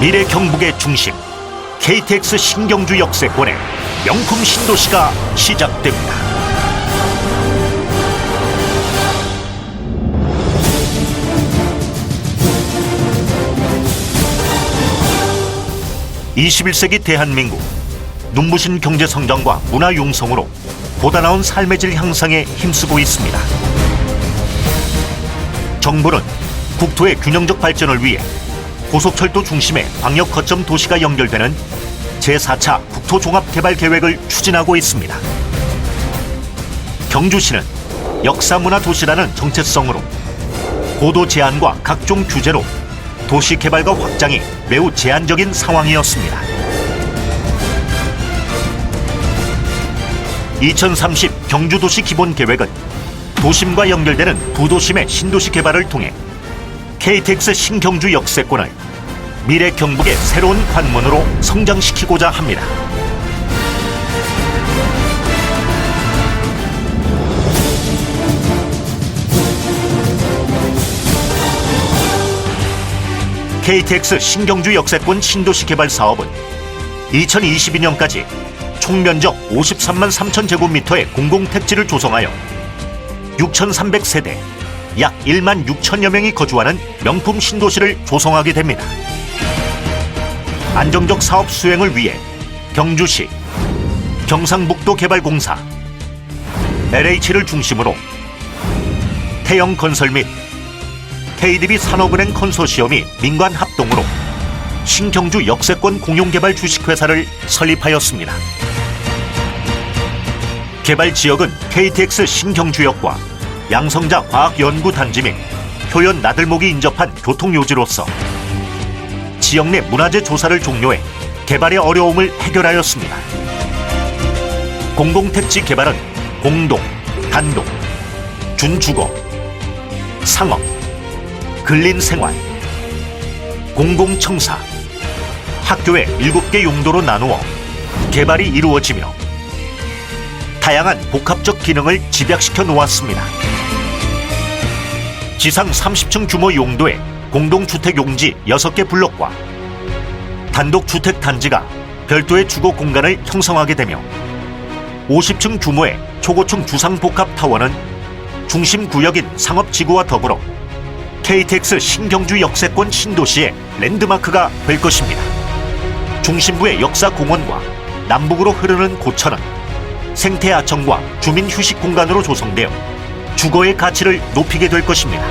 미래 경북의 중심 KTX 신경주 역세권의 명품 신도시가 시작됩니다. (21세기) 대한민국 눈부신 경제 성장과 문화 융성으로 보다 나은 삶의 질 향상에 힘쓰고 있습니다. 정부는 국토의 균형적 발전을 위해 고속철도 중심의 광역 거점 도시가 연결되는 제4차 국토종합개발계획을 추진하고 있습니다. 경주시는 역사문화 도시라는 정체성으로 고도 제한과 각종 규제로 도시 개발과 확장이 매우 제한적인 상황이었습니다. 2030 경주도시 기본 계획은 도심과 연결되는 부도심의 신도시 개발을 통해 KTX 신경주 역세권을 미래 경북의 새로운 관문으로 성장시키고자 합니다. KTX 신경주 역세권 신도시 개발 사업은 2022년까지 총 면적 53만 3천 제곱미터의 공공택지를 조성하여 6,300세대, 약 1만 6천여 명이 거주하는 명품 신도시를 조성하게 됩니다. 안정적 사업 수행을 위해 경주시, 경상북도 개발공사, LH를 중심으로 태영 건설 및 KDB 산업은행 컨소시엄이 민관 합동으로 신경주 역세권 공용개발 주식회사를 설립하였습니다. 개발 지역은 KTX 신경주역과 양성자 과학연구단지 및 효연 나들목이 인접한 교통요지로서 지역 내 문화재 조사를 종료해 개발의 어려움을 해결하였습니다. 공공택지 개발은 공동, 단독, 준주거, 상업, 근린생활, 공공청사, 학교의 7개 용도로 나누어 개발이 이루어지며 다양한 복합적 기능을 집약시켜 놓았습니다. 지상 30층 규모 용도의 공동주택 용지 6개 블록과 단독주택 단지가 별도의 주거 공간을 형성하게 되며 50층 규모의 초고층 주상복합 타워는 중심 구역인 상업지구와 더불어 KTX 신경주 역세권 신도시의 랜드마크가 될 것입니다. 중심부의 역사공원과 남북으로 흐르는 고천은 생태하천과 주민 휴식 공간으로 조성되어 주거의 가치를 높이게 될 것입니다.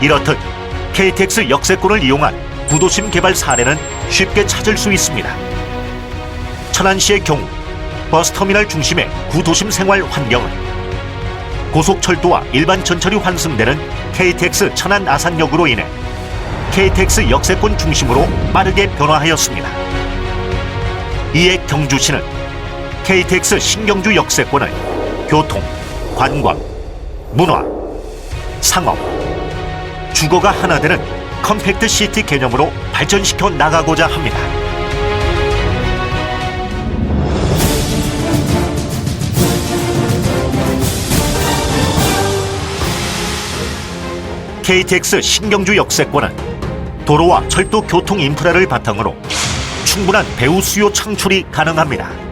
이렇듯 KTX 역세권을 이용한 부도심 개발 사례는 쉽게 찾을 수 있습니다. 천안시의 경우 버스터미널 중심의 구도심 생활 환경은 고속철도와 일반 전철이 환승되는 KTX 천안 아산역으로 인해 KTX 역세권 중심으로 빠르게 변화하였습니다. 이에 경주시는 KTX 신경주 역세권을 교통, 관광, 문화, 상업, 주거가 하나 되는 컴팩트 시티 개념으로 발전시켜 나가고자 합니다. KTX 신경주 역세권은 도로와 철도 교통 인프라를 바탕으로 충분한 배후 수요 창출이 가능합니다.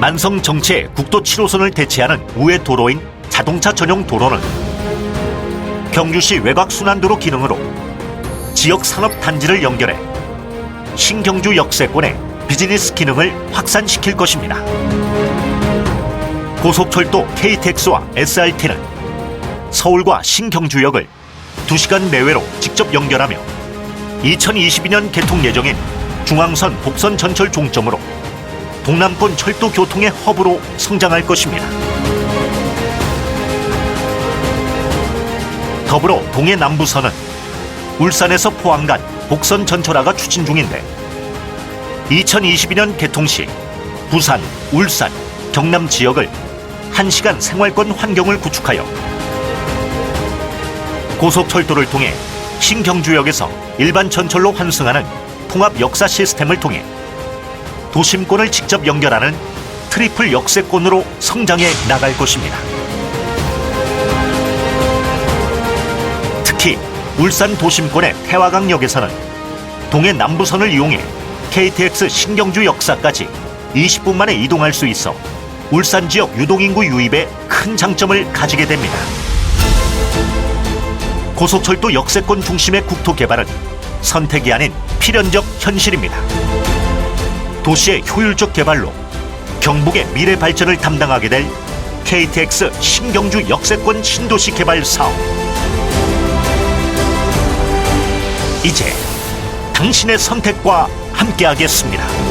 만성 정체 국도 7호선을 대체하는 우회 도로인 자동차 전용 도로는 경주시 외곽 순환도로 기능으로 지역 산업 단지를 연결해 신경주 역세권의 비즈니스 기능을 확산시킬 것입니다. 고속철도 KTX와 SRT는 서울과 신경주역을 2시간 내외로 직접 연결하며 2022년 개통 예정인 중앙선 복선 전철 종점으로 동남권 철도 교통의 허브로 성장할 것입니다. 더불어 동해 남부선은 울산에서 포항 간 복선 전철화가 추진 중인데 2022년 개통 시 부산, 울산, 경남 지역을 1시간 생활권 환경을 구축하여 고속철도를 통해 신경주역에서 일반 전철로 환승하는 통합 역사 시스템을 통해 도심권을 직접 연결하는 트리플 역세권으로 성장해 나갈 것입니다. 특히 울산 도심권의 태화강역에서는 동해 남부선을 이용해 KTX 신경주 역사까지 20분 만에 이동할 수 있어 울산 지역 유동인구 유입에 큰 장점을 가지게 됩니다. 고속철도 역세권 중심의 국토 개발은 선택이 아닌 필연적 현실입니다. 도시의 효율적 개발로 경북의 미래 발전을 담당하게 될 KTX 신경주 역세권 신도시 개발 사업. 이제 당신의 선택과 함께하겠습니다.